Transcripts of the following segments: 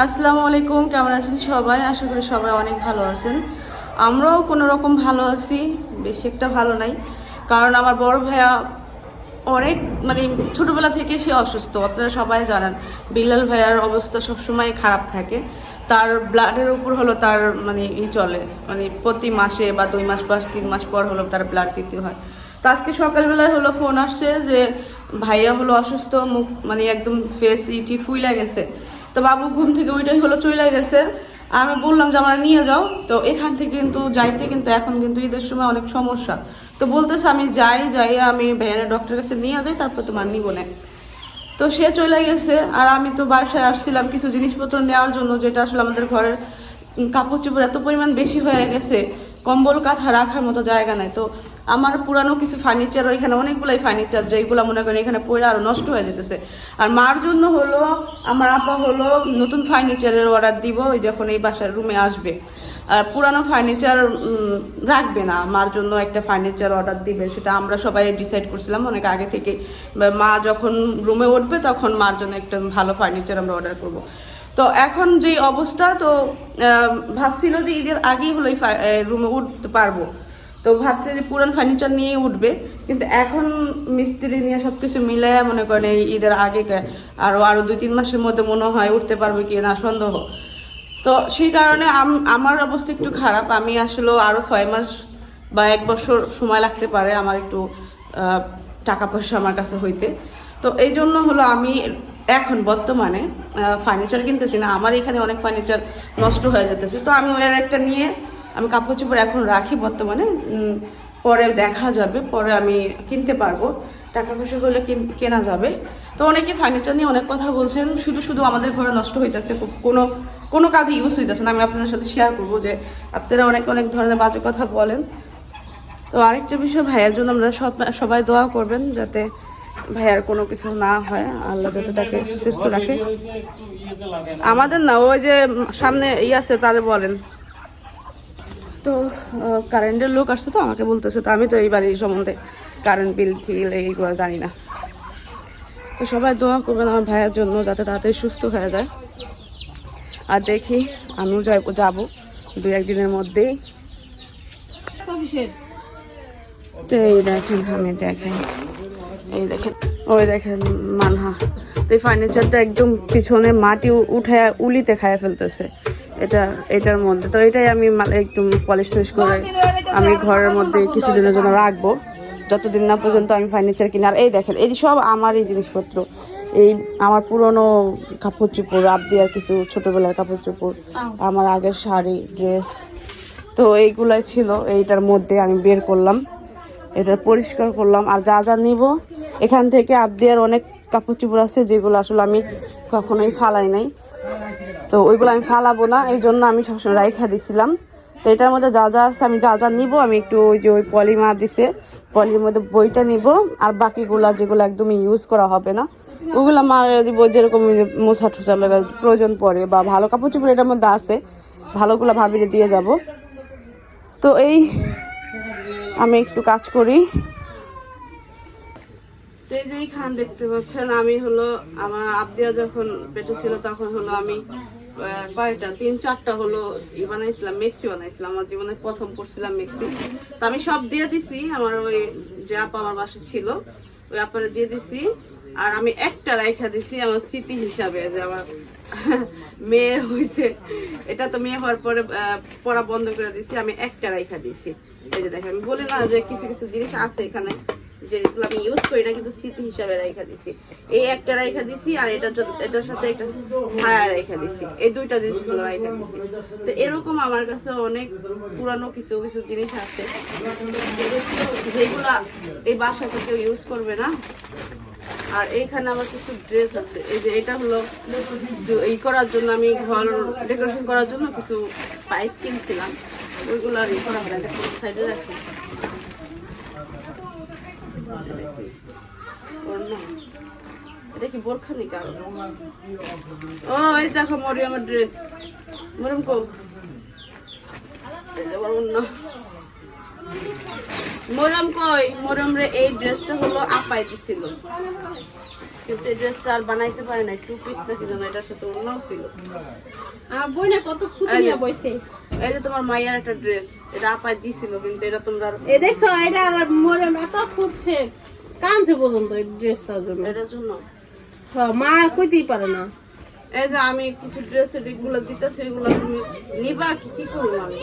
আসসালামু আলাইকুম, কেমন আছেন সবাই? আশা করি সবাই অনেক ভালো আছেন। আমরাও কোনো রকম ভালো আছি, বেশি একটা ভালো নাই। কারণ আমার বড় ভাইয়া অনেক মানে ছোটোবেলা থেকে সে অসুস্থ, আপনারা সবাই জানেন। বিল্লাল ভাইয়ার অবস্থা সবসময় খারাপ থাকে। তার ব্লাডের উপর হলো তার মানে ই চলে মানে প্রতি মাসে বা দুই মাস বা তিন মাস পর হলো তার ব্লাড দিতে হয়। তো আজকে সকালবেলায় হলো ফোন আসছে যে, ভাইয়া হলো অসুস্থ, মুখ মানে একদম ফেস ইটি ফুইলা গেছে। তো বাবু ঘুম থেকে ওইটাই হলো চলে গেছে। আমি বললাম যে, আমরা নিয়ে যাও। তো এখান থেকে কিন্তু যাইতে কিন্তু এখন কিন্তু ঈদের সময় অনেক সমস্যা। তো বলতেছে, আমি যাই যাই, আমি ভ্যানের ডক্টরের কাছে নিয়ে যাই, তারপর তোমার নিব না। তো সে চলে গেছে, আর আমি তো বাসায় আসছিলাম কিছু জিনিসপত্র নেওয়ার জন্য, যেটা আসলে আমাদের ঘরের কাপড় চোপড় এত পরিমাণ বেশি হয়ে গেছে, কম্বল, কাঁথা রাখার মতো জায়গা নাই। তো আমার পুরানো কিছু ফার্নিচার এখানে অনেকগুলাই ফার্নিচার যেগুলো মনে করেন এখানে পড়ে আরও নষ্ট হয়ে যেতেছে। আর মার জন্য হলো, আমার আপা হলো নতুন ফার্নিচারের অর্ডার দিব, ওই যখন এই বাসার রুমে আসবে। আর পুরানো ফার্নিচার রাখবে না। মার জন্য একটা ফার্নিচার অর্ডার দিবে, সেটা আমরা সবাই ডিসাইড করছিলাম। অনেক আগে থেকে মা যখন রুমে উঠবে, তখন মার জন্য একটা ভালো ফার্নিচার আমরা অর্ডার করব। তো এখন যে অবস্থা, তো ভাবছিল যে ঈদের আগেই হলো এই রুমে উঠতে পারব। তো ভাবছে যে পুরান ফার্নিচার নিয়েই উঠবে। কিন্তু এখন মিস্ত্রি নিয়ে সব কিছু মিলায় মনে করেন এই ঈদের আগে আরও আরও আরও দুই, তিন মাসের মধ্যে মনে হয় উঠতে পারবে কি না, সন্দেহ। তো সেই কারণে আম- আমার অবস্থা একটু খারাপ। আমি আসলে আরও ছয় মাস বা এক বছর সময় লাগতে পারে আমার একটু টাকা পয়সা আমার কাছে হইতে। তো এই জন্য হলো আমি এখন বর্তমানে ফার্নিচার কিনতেছি না। আমার এখানে অনেক ফার্নিচার নষ্ট হয়ে যেতেছে তো আমি ওর একটা নিয়ে আমি কাপড় চোপড় এখন রাখি বর্তমানে পরে দেখা যাবে, পরে আমি কিনতে পারব। টাকা পয়সা হলে কিন- যাবে। তো অনেকে ফার্নিচার নিয়ে অনেক কথা বলছেন, শুধু শুধু আমাদের ঘরে নষ্ট হইতেছে কোনো কোনো কাজে ইউজ হইতেছে না। আমি আপনাদের সাথে শেয়ার করব যে, আপনারা অনেক অনেক ধরনের বাজে কথা বলেন। তো আরেকটা বিষয়, ভাইয়ার জন্য আমরা সব, সবাই দোয়া করবেন যাতে ভাইয়ার কোনো কিছু না হয়। আল্লাহ যাতে তাকে সুস্থ রাখে। আমাদের না, ওই যে সামনে ইয়ে আছে তাদের বলেন। তো কারেন্টের লোক আসছে তো, আমাকে বলতেছে, তো আমি তো এই বাড়ির সম্বন্ধে কারেন্ট বিল ঠিল এইগুলো জানি না। তো সবাই দোয়া করবেন আমার ভাইয়ের জন্য, যাতে তাড়াতাড়ি সুস্থ হয়ে যায়। আর দেখি, আমিও যাব যাব দু একদিনের মধ্যেই। তো এই দেখেন, আমি দেখেন, এই দেখেন, ওই দেখেন, মানহা। তো এই ফার্নিচারটা একদম পিছনে মাটি উঠে উলিতে খায় ফেলতেছে। এটা এটার মধ্যে। তো এটাই আমি একটু পলিশ টলিশ করে আমি ঘরের মধ্যে কিছুদিনের জন্য রাখব। যতদিন না পর্যন্ত আমি ফার্নিচার কিনি। আর এই দেখেন এই সব আমারই জিনিসপত্র। এই আমার পুরনো কাপড় চোপড় আবদি আর কিছু ছোটবেলার কাপড় চোপড় আমার আগের শাড়ি ড্রেস তো এইগুলাই ছিল এইটার মধ্যে আমি বের করলাম। এটা পরিষ্কার করলাম। আর যা যা নিব এখান থেকে আবদিয়ার অনেক কাপড় চোপড় আছে যেগুলো আসলে আমি কখনোই ফালাই নাই। তো ওইগুলো আমি ফালাবো না, এই জন্য আমি সবসময় রাইখা দিছিলাম। তো এটার মধ্যে যা যা আছে আমি যা যা নিব, আমি একটু ওই যে ওই পলিমা দিছে, পলির মধ্যে বইটা নিব, আর বাকিগুলা যেগুলো একদমই ইউজ করা হবে না, ওগুলো মার দিব, যেরকম মোছা লাগা প্রয়োজন পড়ে, বা ভালো কাপড় চোপড় এটার মধ্যে আছে, ভালোগুলো ভাবিরে দিয়ে যাব। তো এই আমি একটু কাজ করি। যে খান দেখতে পাচ্ছেন, আমি হলো আমার আবদিয়া যখন পেটে ছিল তখন হলো আমি কয়টা তিন চারটা হলো বানাইছিলাম, মেক্সি বানাইছিলাম। আমার জীবনে প্রথম পড়ছিলাম মেক্সি। তো আমি সব দিয়ে দিছি, আমার ওই যে আপা আমার বাসা ছিল, ওই আপারে দিয়ে দিছি। আর আমি একটা রাইখা দিছি আমার স্মৃতি হিসাবে, যে আমার মেয়ে হয়েছে। এটা তো মেয়ে হওয়ার পরে পড়া বন্ধ করে দিছি, আমি একটা রাইখা দিছি এই যে দেখেন, আমি বলি না যে কিছু কিছু জিনিস আছে এখানে। যেগুলো আমি ইউজ করি না কিন্তু স্মৃতি হিসাবে রেখা দিছি। এই একটা রেখা দিছি আর এটা এটার সাথে একটা ছায়া রেখা দিছি। এই দুইটা জিনিসগুলো রেখা দিছি। তো এরকম আমার কাছে অনেক পুরানো কিছু কিছু জিনিস আছে। যেগুলা এই বাসাতে কেউ ইউজ করবে না। আর এইখানে আমার কিছু ড্রেস আছে। এই যে এটা হলো এই করার জন্য আমি ঘর ডেকোরেশন করার জন্য কিছু পাইপ কিনছিলাম। ওইগুলো আর ই করা হয় না সাইডে রাখি ওড়না। এটা কি বোরখা? ও, এই দেখো মরিয়মের ড্রেস মরিয়ম কো। মরিয়ম কই মরিয়ম রে এই ড্রেসটা হলো আপাই দিছিল কিন্তু এই ড্রেসটা আর বানাইতে পারে না টু পিস নাকি যেন এটার সাথে অন্যও ছিল। আর বইনে কত খুঁটি নিয়ে বইছে? এই যে তোমার মাইয়ার একটা ড্রেস এটা আপায় দিছিল কিন্তু এটা তোমরা এ দেখছ এটা আর মোরে এত খুঁজছে। কানছে পর্যন্ত এই ড্রেসটার জন্য? এটার জন্য? মা কইতেই পারে না। এই যে আমি কিছু ড্রেস এগুলো দিতেছি এগুলো তুমি নিবা কি কি করব আমি?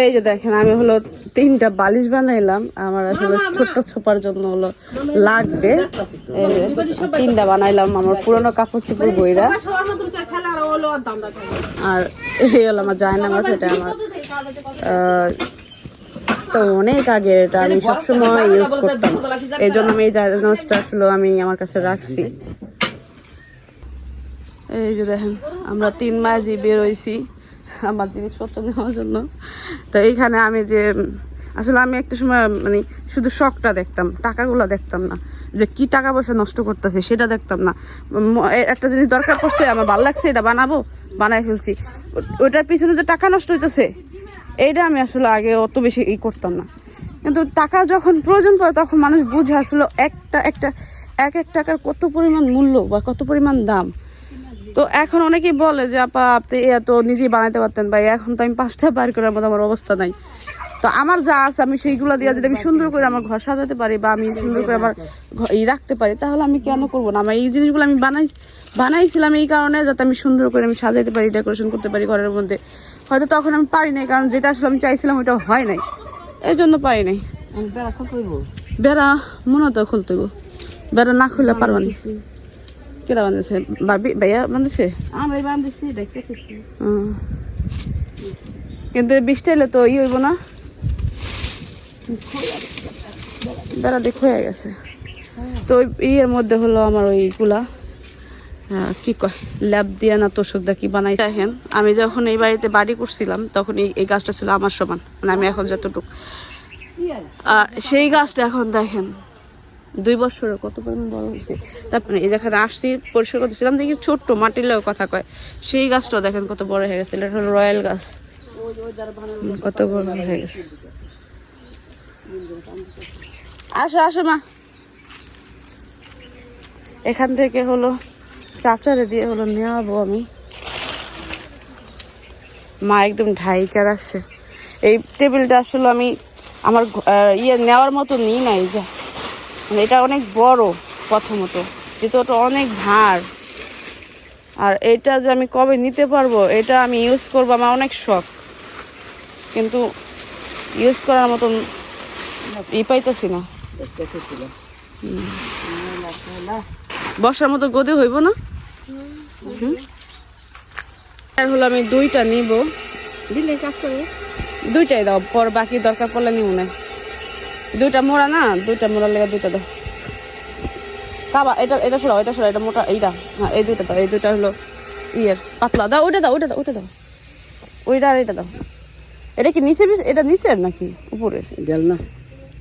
এই যে দেখেন আমি হলো তিনটা বালিশ বানাইলাম আমার আসলে ছোট্ট ছোপার জন্য হলো লাগবে তিনটা বানাইলাম আমার পুরনো কাপড় চোপড় বইরা আর এই হলো আমার জায়নামাজ এটা আমার তো অনেক আগে এটা আমি সবসময় ইউজ করতাম। এই জন্য আমি এই জায়নামাজটা আসলে আমি আমার কাছে রাখছি। এই যে দেখেন আমরা তিন মাঝি বেরোইছি আমার জিনিসপত্র নেওয়ার জন্য। তো এইখানে আমি যে আসলে আমি একটা সময় মানে শুধু শখটা দেখতাম টাকাগুলো দেখতাম না। যে কি টাকা পয়সা নষ্ট করতেছে সেটা দেখতাম না। একটা জিনিস দরকার পড়ছে আমার ভালো লাগছে এটা বানাবো বানাই ফেলছি। ওটার পিছনে যে টাকা নষ্ট হইতেছে এইটা আমি আসলে আগে অত বেশি ই করতাম না। কিন্তু টাকা যখন প্রয়োজন পড়ে, তখন মানুষ বুঝে আসলে একটা একটা, এক এক টাকার কত পরিমাণ মূল্য বা কত পরিমাণ দাম। তো এখন অনেকেই বলে যে, আপা, আপনি এত নিজেই বানাতে পারতেন বা এখন তো আমি পাঁচটা বার করার মতো আমার অবস্থা নাই। তো আমার যা আছে, আমি সেইগুলো দিয়ে যদি আমি সুন্দর করে আমার ঘর সাজাতে পারি বা আমি সুন্দর করে আমার ই রাখতে পারি, তাহলে আমি কেন করব না? আমার এই জিনিসগুলো আমি বানাই, বানাইছিলাম এই কারণে যাতে আমি সুন্দর করে আমি সাজাতে পারি, ডেকোরেশন করতে পারি ঘরের মধ্যে। হয়তো তখন আমি পারি নাই কারণ যেটা আসলে আমি চাইছিলাম ওটা হয় নাই। এই জন্য পারি নাই। বেড়া মনে তো খুলতে গো বেড়া না খুললে পারবা না। কেটা বান্ধেছে? বাবি ভাইয়া বান্ধেছে? কিন্তু বৃষ্টি এলে তো ই হইব না। বেড়া দেখ হয়ে গেছে। তো ইয়ের মধ্যে হলো আমার ওইগুলা আহ, কি কয়? ল্যাব দিয়ে না তোষক দা কি বানাই দেখেন, আমি যখন এই বাড়িতে বাড়ি করছিলাম, তখন এই গাছটা ছিল আমার সমান মানে আমি এখন যতটুক। আর সেই গাছটা এখন দেখেন, দুই বছরে কত পরিমাণ বড় হয়েছে। তারপরে এই যেখানে আসছি পরিষ্কার করতেছিলাম দেখি ছোট্ট মাটির লোক কথা কয়। সেই গাছটাও দেখেন কত বড় হয়ে গেছে, এটা হলো রয়্যাল গাছ। কত বড় হয়ে গেছে। আসো আসো মা। এখান থেকে হলো চাচারে দিয়ে হলো নেওয়াবো আমি। মা একদম ঢাইকা রাখছে। এই টেবিলটা আসলে আমি আমার ইয়ে নেওয়ার মতো নিই নাই যা। মানে এটা অনেক বড় প্রথমত যেহেতু ওটা অনেক ভার। আর এটা যে আমি কবে নিতে পারব এটা আমি ইউজ করব আমার অনেক শখ। কিন্তু ইউজ করার মতন ই পাইতেছি না। বসার মতো গদে হইব না। আর হলো আমি দুইটা নিব। দিলে কাজ করে। দুইটাই দাও পর বাকি দরকার পড়লে নিব না। দুইটা মোড়া না দুইটা মোড়ার লেগে দুইটা দাও। কাবা এটা এটা সরাও এটা সরাও এটা মোটা এইটা। হ্যাঁ এই দুইটা দাও এই দুইটা হলো ইয়ের পাতলা। দাও ওইটা দাও ওইটা দাও ওইটা দাও। ওইটা আর এটা দাও। এটা কি নিচে এটা নিচের নাকি উপরে গেল না।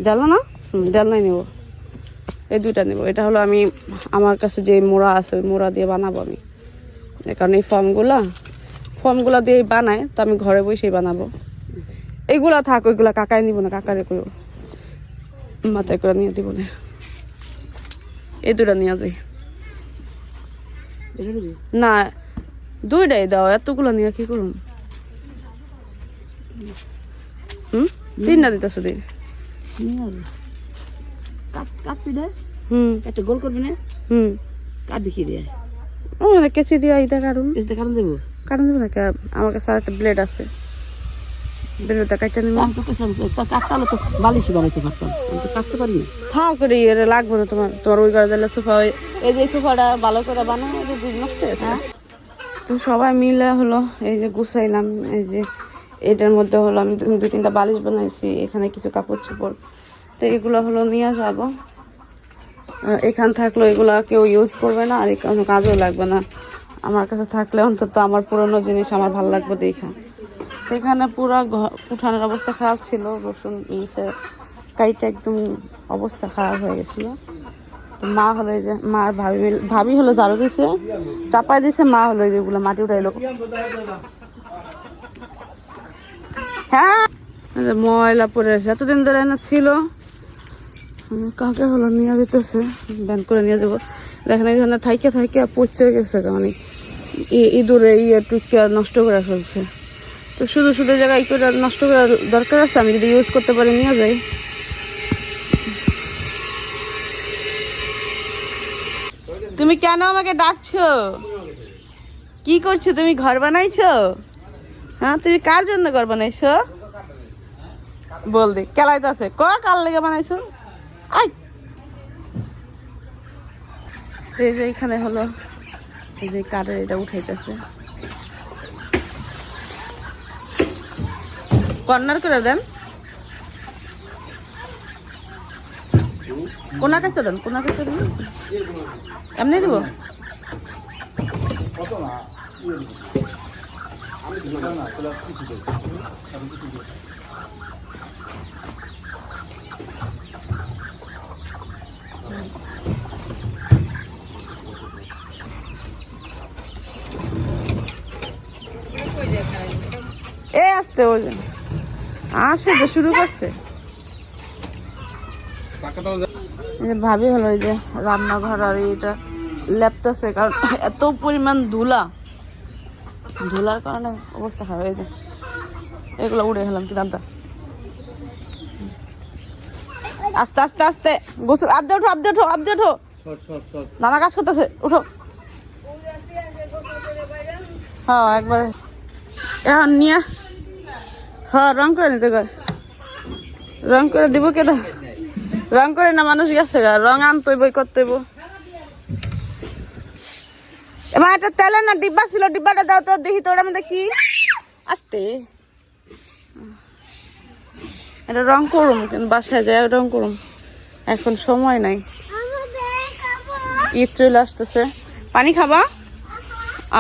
জানলো না? হুম ডালনাই নেব। এই দুইটা নেব। এটা হলো আমি আমার কাছে যে মোড়া আছে ওই মোড়া দিয়ে বানাবো আমি। এই কারণ এই ফর্মগুলা ফর্মগুলা দিয়ে বানায় তো আমি ঘরে বসেই বানাবো। এইগুলা থাক ওইগুলা কাকাই নিব না কাকারে কইব মাথায় করে নিয়ে দিব না। এই দুটা নিয়ে যাই। না দুইটাই দাও এতগুলো নিয়ে কি করুন হুম? তিনটা দিতেছো কাটবি না হুম। একটা গোল করবি না? হুম। কাট দেখিয়ে দিয়ে ও মানে কেচি দিয়া ইটা কারণ? কারণ দেবো? কারণ দেবো না? আমার কাছে আর একটা ব্লেড আছে। ব্লেডটা কাটতে নিব। আমি তো বালিশই বানাইতে পারতাম। আমি তো কাটতে পারি না। থাও করে লাগবে না তোমার। তোমার ওই ঘরে দিলে সোফা ওই এই যে সোফাটা ভালো করে এটা দুই নষ্ট হয়েছে। তো সবাই মিলে হলো এই যে গুছাইলাম এই যে এটার মধ্যে হলো আমি দু তিনটা বালিশ বানাইছি এখানে কিছু কাপড় চোপড়। তো এগুলো হলো নিয়ে যাব। এখান থাকলে এগুলো কেউ ইউজ করবে না, আর কোনো কাজও লাগবে না। আমার কাছে থাকলে অন্তত আমার পুরনো জিনিস আমার ভালো লাগবে দেখা। এখানে পুরো উঠানের অবস্থা খারাপ ছিল, রসুন মিলছে কাইটা একদম অবস্থা খারাপ হয়ে গেছিল। মা হলো যে মার ভাবি ভাবি হলো ঝাড়ু দিছে চাপাই দিছে, মা হলো যেগুলো মাটি উঠাইলো। হ্যাঁ ময়লা আছে, এতদিন ধরে না ছিল। কাকে হলো, নিয়ে যেতেছে ব্যান করে নিয়ে যাব দেখেন এখানে থাইকে থাইকে পচে গেছে মানে ইঁদুরে ইয়ে টুকে নষ্ট করে ফেলছে। তো শুধু শুধু জায়গায় করে নষ্ট করার দরকার আছে, আমি যদি ইউজ করতে পারি, নিয়ে যাই। তুমি কেন আমাকে ডাকছো? কি করছ তুমি, ঘর বানাইছো? হ্যাঁ তুমি কার জন্য ঘর বানাইছো? বল দি কেলাইতে আছে ক কার লেগে বানাইছো? আই এই যে এখানে হলো, এই যে কাঠের এটা উঠাইতেছে। কর্নার করে দেন। কোনা কাছে দেন, কোনা কাছে দেন। এমনি দিব? এ আসতে যে। আসে যে শুরু করছে। ভাবি হলো এই যে রান্নাঘর আর এটা লেপতেছে কারণ এত পরিমাণ ধুলা। ধুলার কারণে অবস্থা খারাপ হয়ে যায় এগুলো উড়ে গেলাম কি দান্তা আস্তে আস্তে আস্তে গোসল। আবদে ওঠো আবদে ওঠো আবদে ওঠো। নানা কাজ করতেছে উঠো হ্যাঁ একবার এখন নিয়ে হ্যাঁ রং করে নিতে কয়। রং করে দিব কেটা রং করে না মানুষ গেছে গা রং আনতে বই করতে হইব। এবার একটা তেলের না ডিব্বা ছিল ডিব্বাটা দাও তো দেখি তো ওটার মধ্যে কি? আসতে। এটা রং করুম কিন্তু বাসায় যায় রং করুম। এখন সময় নাই। ঈদ চলে আসতেছে। পানি খাবা?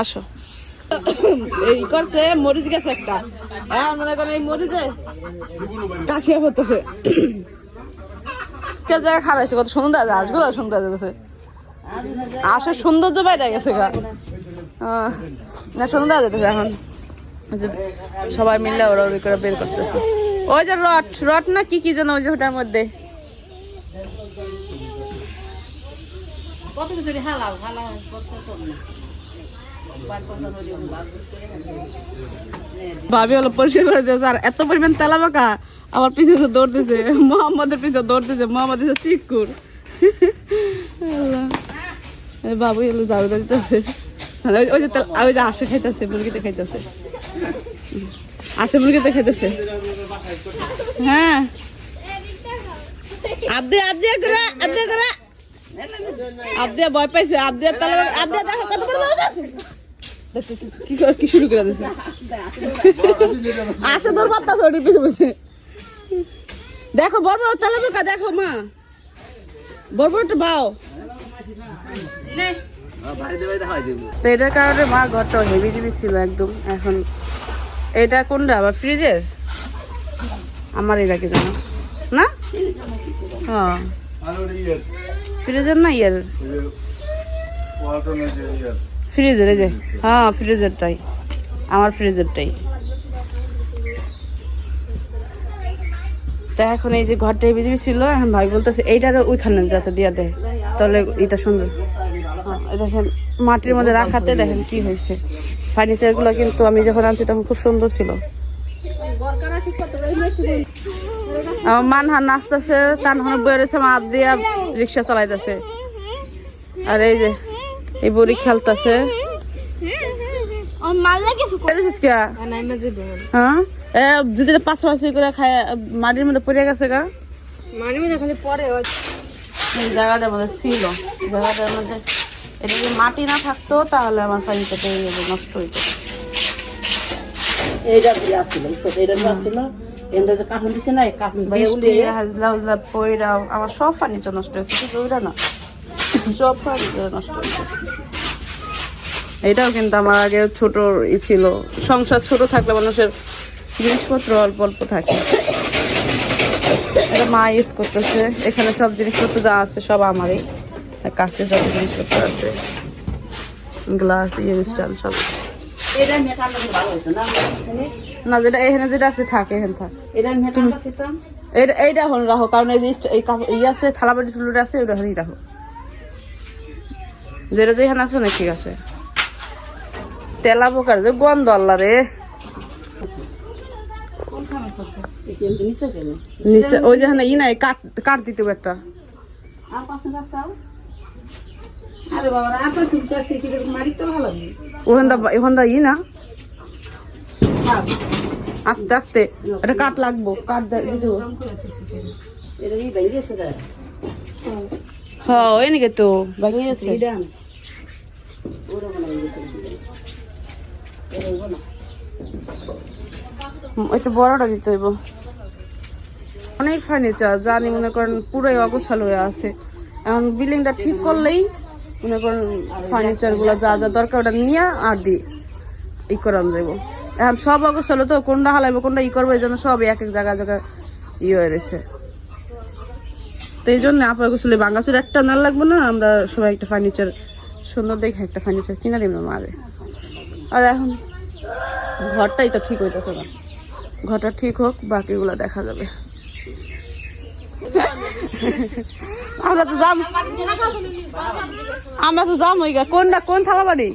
আসো। এই করছে, মরিচ গেছে একটা। হ্যাঁ মনে করেন এই মরিচে কাশিয়া পড়তেছে। কে জায়গায় খারাইছে কত সুন্দর আছে হাঁসগুলো সুন্দর আছে আসে সৌন্দর্য বাইরে গেছে গা। না, সুন্দর আছে এখন। সবাই মিললে ওরা ওরি করে বের করতেছে। ওই যে রট রট না কি কি যেন ওই যে ওটার মধ্যে। কত কিছু হালাও হালাও ভাবি হলো পরিষ্কার করে দিয়েছে আর এত পরিমাণ তেলা বাঁকা আমার পিছনে দৌড়তেছে মোহাম্মদের পিছনে দৌড়তেছে মোহাম্মদ হচ্ছে চিকুর বাবু হলো ঝাড়ু দিতেছে। ওই- যে ওই যে আশে খাইতেছে, মুরগিতে খাইতেছে। আশে মুরগিতে খাইতেছে। হ্যাঁ। আবদে আবদে করে আবদে করে আবদে ভয় পাইছে, আবদে তালা আবদে, দেখো কত বড় কি- কি করে- কি শুরু করে দিছে আসে তোর পাত্তা ধরে পিছে পিছে দেখো বড় তেলা পোকা দেখো মা। বড় বড় বাও। তো এটার কারণে মা ঘরটা হেভি জিবি ছিল একদম। এখন এটা কোনটা? আবার ফ্রিজের আমার এটা কি জানো? না? হ্যাঁ ফ্রিজের না ইয়ের। ফ্রিজের এই যে। হ্যাঁ ফ্রিজেরটাই। আমার ফ্রিজেরটাই। তা এখন এই যে ঘরটা বিজিবি ছিল এখন ভাই বলতেছে এইটারও ওইখানে যাতে দিয়া দেয় তাহলে এটা সুন্দর। হ্যাঁ, দেখেন মাটির মধ্যে রাখাতে দেখেন কি হয়েছে। ফার্নিচারগুলো কিন্তু আমি যখন আনছি তখন খুব সুন্দর ছিল। আমার মানহান নাচতেছে তানহান বয়ে রয়েছে আপ দিয়া রিক্সা চালাইতেছে। আর এই যে এই বুড়ি খেলতেছে। হ্যাঁ? এ যদি পাঁচ পাঁচ করে খায় মাটির মধ্যে পড়ে গেছে গা। মানে খালি পরে এই জায়গাটার মধ্যে ছিল। জায়গাটার মধ্যে এটা যদি মাটি না থাকতো তাহলে আমার ফার্নিচারটা এইভাবে নষ্ট হইতো এইটা আসছিল আসছিল দিছে না হাজলা উজলা পয়রা আমার সব ফার্নিচার নষ্ট হয়েছে শুধু ওইটা না। সব নষ্ট হয়েছে এটাও কিন্তু আমার আগে ছোট ই ছিল। সংসার ছোট থাকলে মানুষের জিনিসপত্র অল্প অল্প থাকে। এটা মা ইউজ করতেছে। এখানে সব জিনিসপত্র যা আছে সব আমারই। কাছে যত জিনিসপত্র আছে গ্লাস ইয়ে স্ট্যান্ড সব। না? যেটা এখানে যেটা আছে থাকে এখানে থাক। এটা এইটা এখন রাখো কারণ এই যে এই কাপ- ই আছে থালাবাটি টুলুটা আছে ওটা এখানেই রাখো। যেটা যেখানে আছে না ঠিক আছে। তেলা পোকার যে গন্ধ আল্লাহ রে। নিচে ওই ই নাই কাট কাট দিতে একটা। ই না। আস্তে আস্তে এটা কাট লাগবো কাট দিতে হ্যাঁ ওই নাকি তো ভাঙিয়ে ওই বড়টা দিতে হইব। অনেক ফার্নিচার জানি মনে করেন পুরাই অগোছাল হয়ে আছে। এখন বিল্ডিংটা ঠিক করলেই মনে করেন ফার্নিচারগুলো যা যা দরকার ওটা নিয়ে আর দি, ই করান যাব এখন সব অগোছাল তো, কোনটা হালাইবো, কোনটা ই করব, এই জন্য সব এক এক জায়গায় জায়গায় ই হয়ে রয়েছে। তো এই জন্য আপনার গোসলে বাঙ্গাচুর একটা না লাগবো না, আমরা সবাই একটা ফার্নিচার সুন্দর দেখে একটা ফার্নিচার কিনে দিব মারে। আর এখন ঘরটাই তো ঠিক হইতেছে না। ঘরটা ঠিক হোক, বাকিগুলো দেখা যাবে। আমরা তো যাম আমরা তো যাম ওই কোনটা কোন থালা বাড়ি?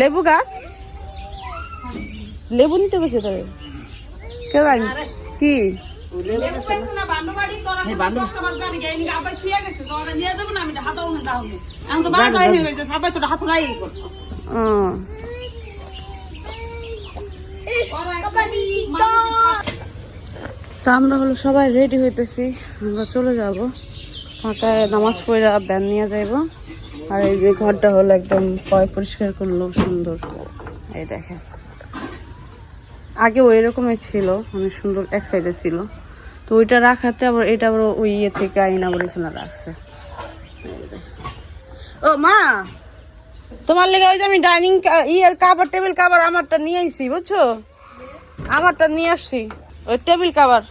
লেবু গাছ? লেবু নিতে গেছে তবে কে কি। তা আমরা হলো সবাই রেডি হইতেছি। আমরা চলে যাব। ফাঁকায় নামাজ পড়ে ব্যান নিয়ে যাইব। আর এই যে ঘরটা হলো একদম পয় পরিষ্কার করল, সুন্দর। এই দেখেন। আগে ওই রকমই ছিল অনেক সুন্দর এক সাইডে ছিল। তো ওইটা রাখাতে আবার এটা আবার ওই ইয়ে থেকে আইন আবার এখানে রাখছে। ও মা, তোমার লেগে ওই যে আমি ডাইনিং ইয়ের কাভার টেবিল কাভার আমারটা নিয়ে আইছি, বুঝছ? আমারটা নিয়ে আসছি, ওই টেবিল কাবার